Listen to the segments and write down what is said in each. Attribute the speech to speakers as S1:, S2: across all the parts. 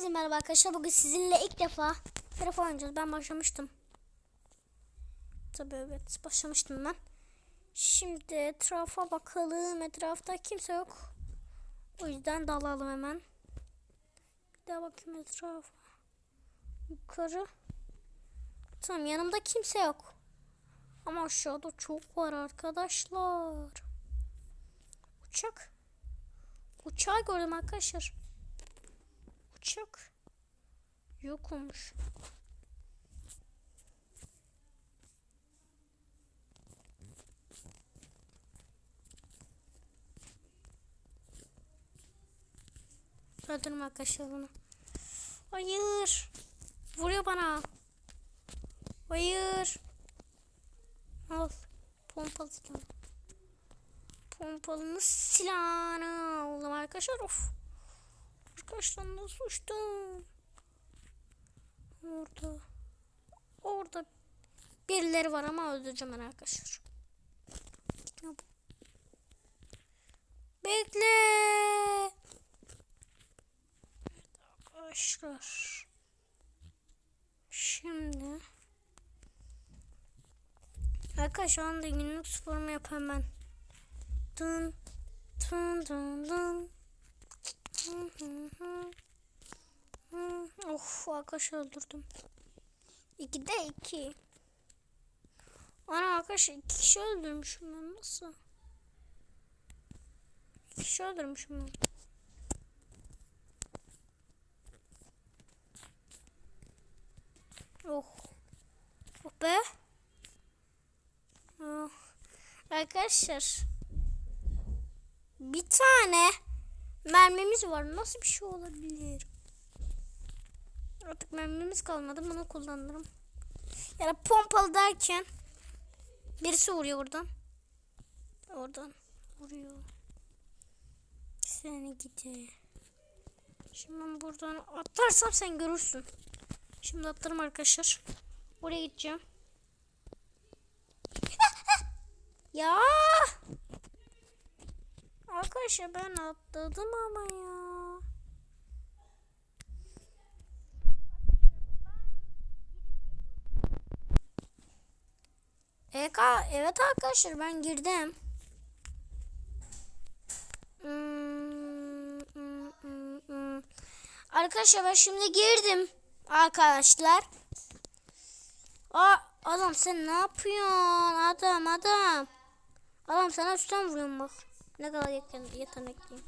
S1: Hepinize merhaba arkadaşlar. Bugün sizinle ilk defa telefon oynayacağız. Ben başlamıştım. Tabii evet başlamıştım ben. Şimdi etrafa bakalım. Etrafta kimse yok. O yüzden dalalım hemen. Bir daha bakayım etrafa. Yukarı. Tamam yanımda kimse yok. Ama aşağıda çok var arkadaşlar. Uçak. Uçağı gördüm arkadaşlar. Uçak yok olmuş. Öldürme arkadaşlar bunu. Hayır. Vuruyor bana. Hayır. Al. Pompalı silah. Pompalının silahını aldım arkadaşlar. Of. Arkadaşlar nasıl uçtum? Orada. Orada birileri var ama öldüreceğim ben arkadaşlar. Bekle. Evet arkadaşlar. Şimdi. Arkadaşlar şu anda günlük sporumu yapayım ben. Dın dın dın dın. Of arkadaş öldürdüm. İki de iki. Ana arkadaş iki kişi öldürmüşüm ben nasıl? İki kişi öldürmüşüm ben. Oh. Oh be. Oh. Arkadaşlar. Bir tane mermimiz var. Nasıl bir şey olabilir? Artık mermimiz kalmadı. Bunu kullanırım. Yani pompalı derken birisi vuruyor oradan. Oradan vuruyor. Seni gidi. Şimdi buradan atlarsam sen görürsün. Şimdi atlarım arkadaşlar. Oraya gideceğim. ya. Arkadaşlar ben atladım ama ya. Evet, evet arkadaşlar ben girdim. Hmm. Arkadaşlar ben şimdi girdim. Arkadaşlar. Aa, adam sen ne yapıyorsun? Adam adam. Adam sana üstten vuruyorum bak. Ne kadar yetenekliyim.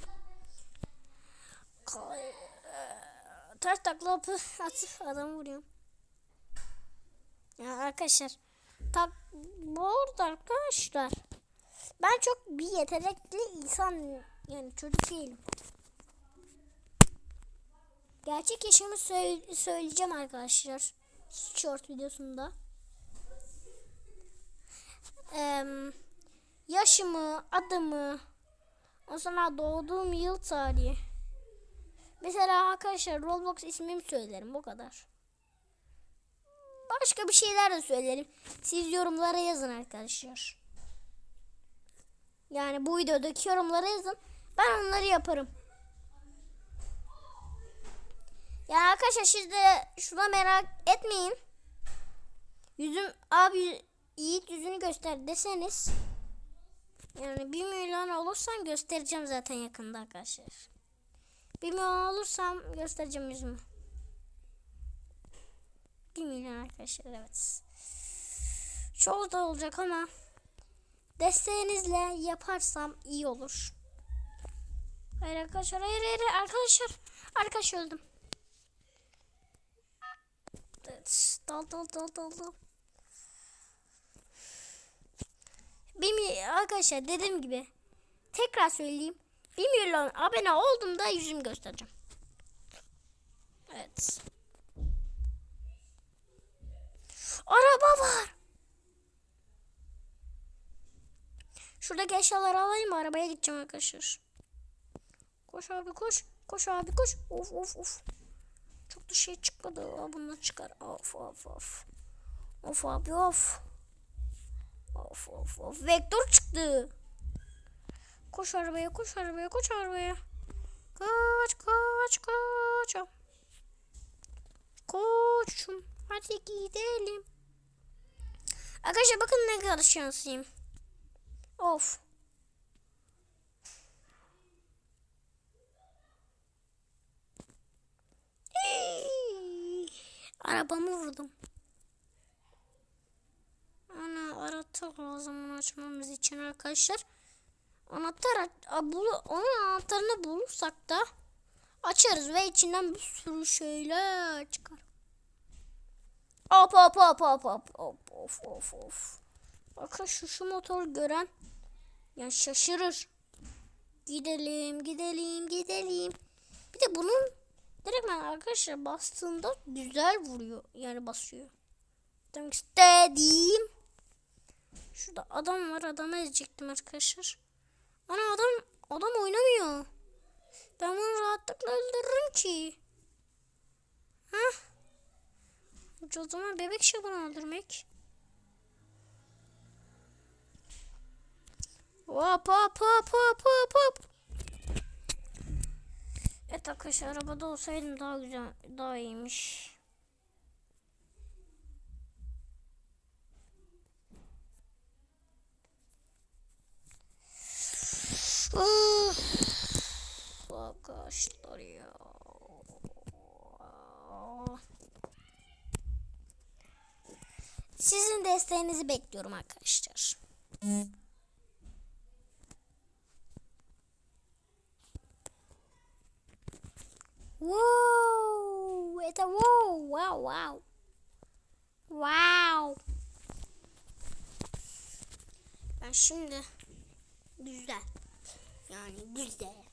S1: Ters takla atıp adam vuruyorum. Ya arkadaşlar. Tak bu arada arkadaşlar. Ben çok bir yetenekli insan yani çocuk değilim. Gerçek yaşımı söyle söyleyeceğim arkadaşlar. Short videosunda. Ee, yaşımı, adımı, o sonra doğduğum yıl tarihi. Mesela arkadaşlar Roblox ismimi söylerim bu kadar. Başka bir şeyler de söylerim. Siz yorumlara yazın arkadaşlar. Yani bu videodaki yorumlara yazın. Ben onları yaparım. Yani arkadaşlar siz de şuna merak etmeyin. Yüzüm abi Yiğit yüzünü göster deseniz yani 1 milyon olursam göstereceğim zaten yakında arkadaşlar. 1 milyon olursam göstereceğim yüzümü. 1 milyon arkadaşlar evet. Çok da olacak ama desteğinizle yaparsam iyi olur. Hayır arkadaşlar hayır hayır arkadaşlar. Arkadaş öldüm. Evet, dal dal dal dal dal. Benim arkadaşlar dediğim gibi tekrar söyleyeyim. 1 milyon abone olduğumda yüzümü göstereceğim. Evet. Araba var. Şuradaki eşyaları alayım mı? Arabaya gideceğim arkadaşlar. Koş abi koş. Koş abi koş. Of of of. Çok da şey çıkmadı. Aa, bunlar çıkar. Of of of. Of abi of. Of of of. Vektör çıktı. Koş arabaya koş arabaya koş arabaya. Kaç kaç kaç. koçum. Hadi gidelim. Arkadaşlar bakın ne kadar şanslıyım. Of. Arabamı vurdum. Ana anahtar lazım bunu açmamız için arkadaşlar. Anahtar bulu, onun anahtarını bulursak da açarız ve içinden bir sürü şeyler çıkar. Hop hop hop hop hop hop of of of. Bakın şu şu motor gören ya şaşırır. Gidelim gidelim gidelim. Bir de bunun direkt ben arkadaşlar bastığında güzel vuruyor. Yani basıyor. Demek istediğim. Şurada adam var. Adamı ezecektim arkadaşlar. Ana adam adam oynamıyor. Ben bunu rahatlıkla öldürürüm ki. Hah. O zaman bebek şabanı öldürmek. Hop hop hop hop hop hop. Evet arkadaşlar arabada olsaydım daha güzel daha iyiymiş. arkadaşlar ya. Sizin desteğinizi bekliyorum arkadaşlar. Wow, it's a wow, wow, wow. Wow. Ben şimdi güzel. Yani güzel.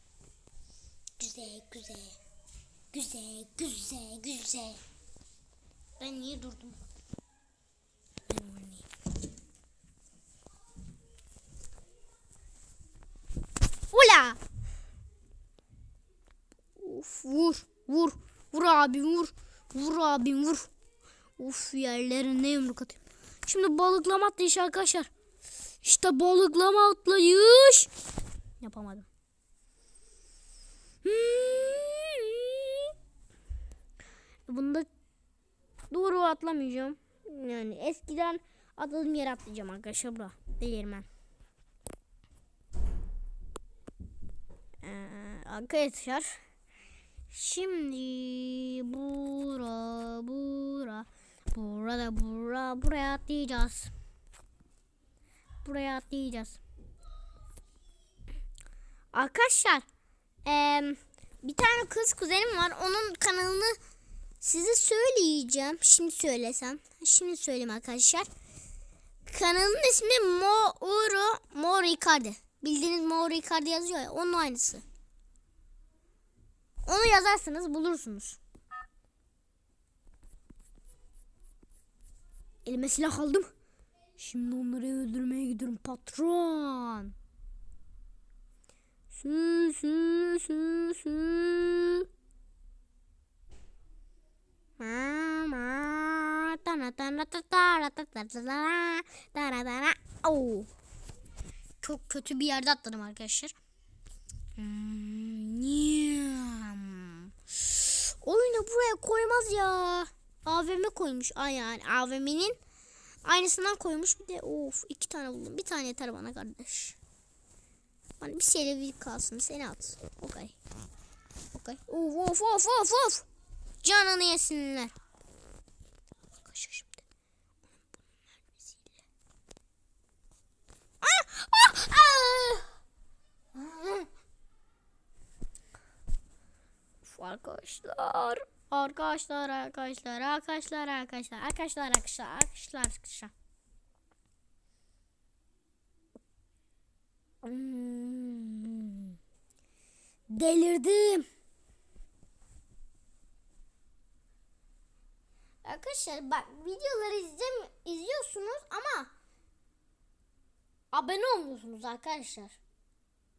S1: Güzel, güzel. Güzel, güzel, güzel. Ben niye durdum? Ula! Of vur, vur. Vur abim vur. Vur abim vur. Of yerlerine yumruk atayım. Şimdi balıklama atlayış arkadaşlar. İşte balıklama atlayış. Yapamadım. Bunda doğru atlamayacağım. Yani eskiden atladığım yere atlayacağım arkadaşlar bura. Değirmen. Ee, arkadaşlar. Şimdi bura bura burada bura buraya atlayacağız. Buraya atlayacağız. Arkadaşlar eee, bir tane kız kuzenim var. Onun kanalını size söyleyeceğim. Şimdi söylesem. Şimdi söyleyeyim arkadaşlar. Kanalın ismi Moro Moro Icardi. Bildiğiniz Moro Icardi yazıyor ya. Onun aynısı. Onu yazarsınız bulursunuz. Elime silah aldım. Şimdi onları öldürmeye gidiyorum patron. Sü sü sü. Ma ma tana tana tara tara tara tara Oh. Çok kötü bir yerde atladım arkadaşlar. Hmm. Oyunu buraya koymaz ya. AVM koymuş. Ay yani AVM'nin aynısından koymuş. Bir de of iki tane buldum. Bir tane yeter bana kardeş. Hani bir seri kalsın. Seni at. Okay. Okay. Of of of of of. Canını yesinler. Arkadaşlar şimdi. Ah! Ah! Ah! Arkadaşlar. Arkadaşlar, arkadaşlar, arkadaşlar, arkadaşlar, arkadaşlar, arkadaşlar, arkadaşlar, Hmm. Delirdim. Arkadaşlar bak videoları izlem izliyorsunuz ama abone olmuyorsunuz arkadaşlar.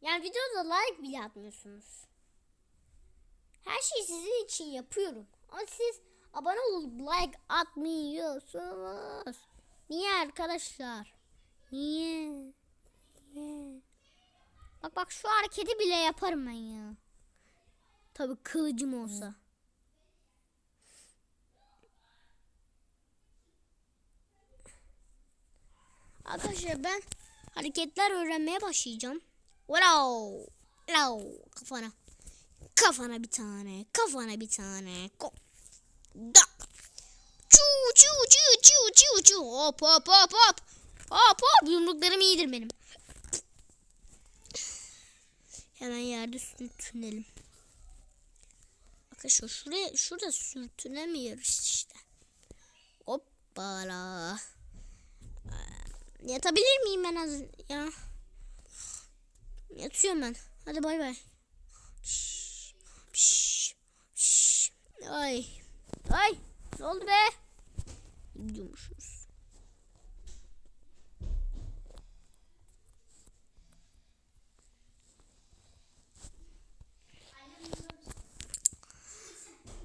S1: Yani videoda like bile atmıyorsunuz. Her şeyi sizin için yapıyorum. Ama siz abone olup like atmıyorsunuz. Niye arkadaşlar? Niye? Niye? Bak bak şu hareketi bile yaparım ben ya. Tabi kılıcım olsa. Hı.
S2: Arkadaşlar ben hareketler öğrenmeye başlayacağım. Wow. Wow. Kafana. Kafana bir tane. Kafana bir tane. Ko da. Çu çu çu çu çu çu. Hop hop hop hop. Hop hop. Yumruklarım iyidir benim. Hemen yerde sürtünelim. Arkadaşlar şuraya şurada sürtünemiyoruz işte. Hoppala. Ee, Yatabilir miyim ben az ya? Yatıyorum ben. Hadi bay bay. Ay. Ay. Ne oldu be? Gidiyormuşuz.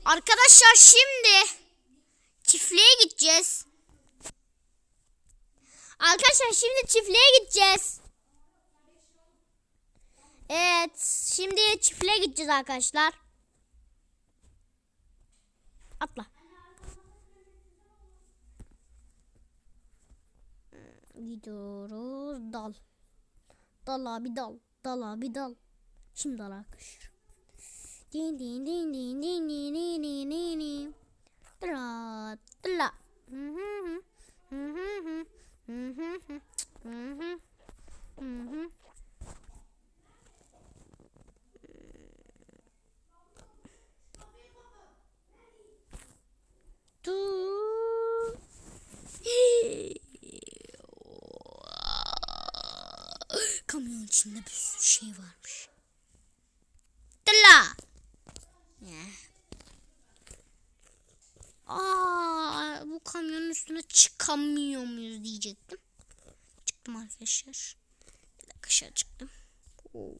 S2: Arkadaşlar şimdi çiftliğe gideceğiz. Arkadaşlar şimdi çiftliğe gideceğiz. Evet, şimdi çiftliğe gideceğiz arkadaşlar. Atla. Gidiyoruz dal. Dal abi dal. Dal abi dal. Şimdi dal arkadaşlar. Din din din din din din din din din din. Tıra tıra. Hı hı hı. Hı hı hı. Hı hı hı. Hı hı. Hı hı. Du. Kamyon içinde bir sürü şey varmış. Tıla. Ya. Aa, bu kamyonun üstüne çıkamıyor muyuz diyecektim. Çıktım arkadaşlar. Bir dakika aşağı çıktım. Oo.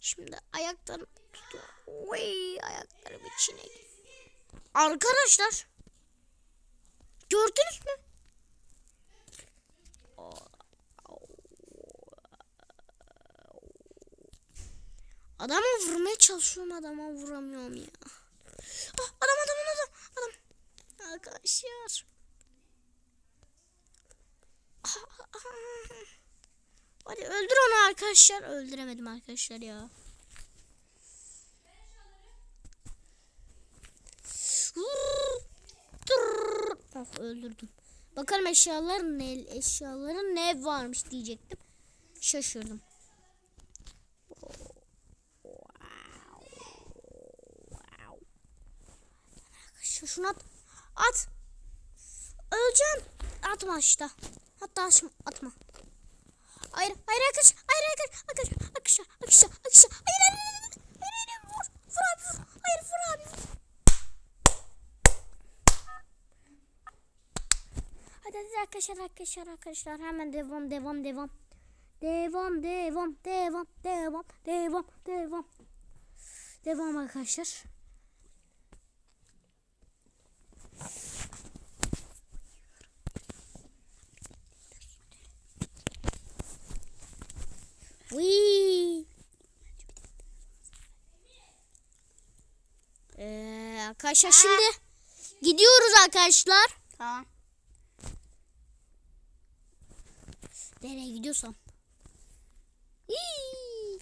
S2: Şimdi ayaklarım tutuyor. Oy, ayaklarım içine Arkadaşlar. Gördünüz mü? Adama vurmaya çalışıyorum adama vuramıyorum ya. Ah, adam adam adam adam. Arkadaşlar. Hadi öldür onu arkadaşlar. Öldüremedim arkadaşlar ya. Of öldürdüm. Bakalım eşyaların ne eşyaların ne varmış diyecektim. Şaşırdım. Şunu at. At. Öleceğim. Atma işte. Hatta atma. atma. Hayır, hayır arkadaş. Hayır arkadaş. Arkadaş. Arkadaşlar. Arkadaşlar. Arkadaşlar. Hayır, hayır, hayır. Hayır, hayır. Vur. Vur abi vur. Hayır vur abi. Hadi hadi arkadaşlar arkadaşlar arkadaşlar hemen devam devam devam. Devam devam devam devam devam devam. Devam arkadaşlar. Wee. Ee, arkadaşlar şimdi gidiyoruz arkadaşlar.
S1: Tamam.
S2: Nereye gidiyorsam. Iiii.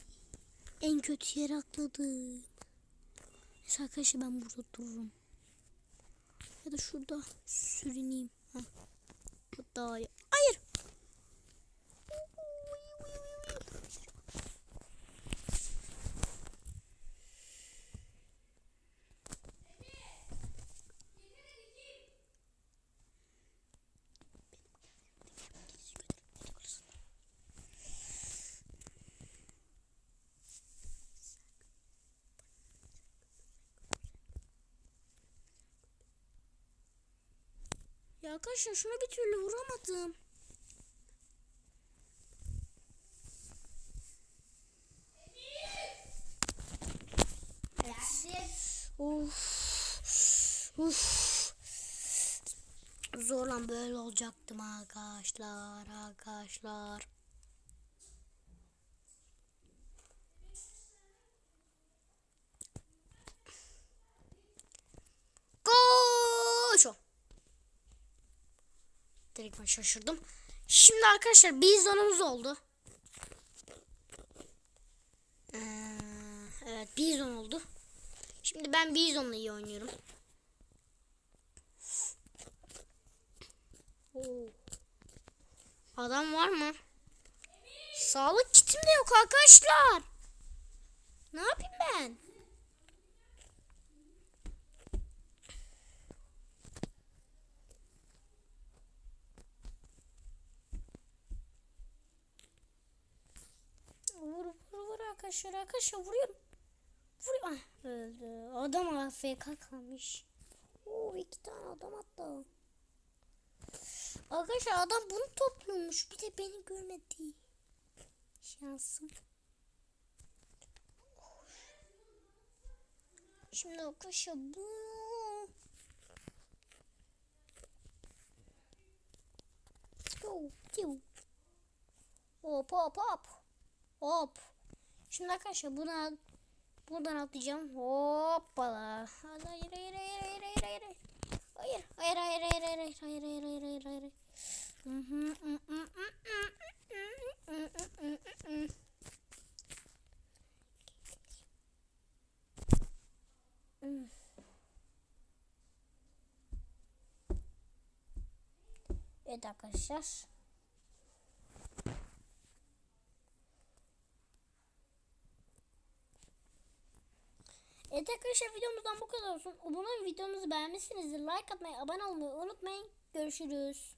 S2: En kötü yere atladım. Neyse arkadaşlar ben burada dururum. Ya da şurada sürüneyim. Hatta hayır. Ya arkadaşlar şuna bir türlü vuramadım. Of. Of. Zorla böyle olacaktım arkadaşlar. Arkadaşlar. Koş. Direkt ben şaşırdım. Şimdi arkadaşlar bizonumuz oldu. Ee, evet bizon oldu. Şimdi ben bizonla iyi oynuyorum. Oo. Adam var mı? Sağlık kitim de yok arkadaşlar. Ne yapayım ben?
S1: Vur vur vur arkadaşlar arkadaşlar vuruyorum. Vuruyorum. Ah, öldü. Adam AFK kalmış. Oo iki tane adam attı. Arkadaşlar adam bunu topluyormuş. Bir de beni görmedi. Şansım. Şimdi arkadaşlar bu. Go, go. Hop hop hop. Hop. Şimdi arkadaşlar buna buradan atlayacağım. Hoppala. Hayır hayır hayır hayır hayır hayır hayır. Hayır hayır hayır hayır hayır hayır hayır hayır hayır hayır hayır. Hı hı, hı hı, hı hı, hı hı, hı hı, hı hı. Hmm. Evet arkadaşlar. Evet arkadaşlar videomuzdan bu kadar olsun. Umarım videomuzu beğenmişsinizdir. Like atmayı, abone olmayı unutmayın. Görüşürüz.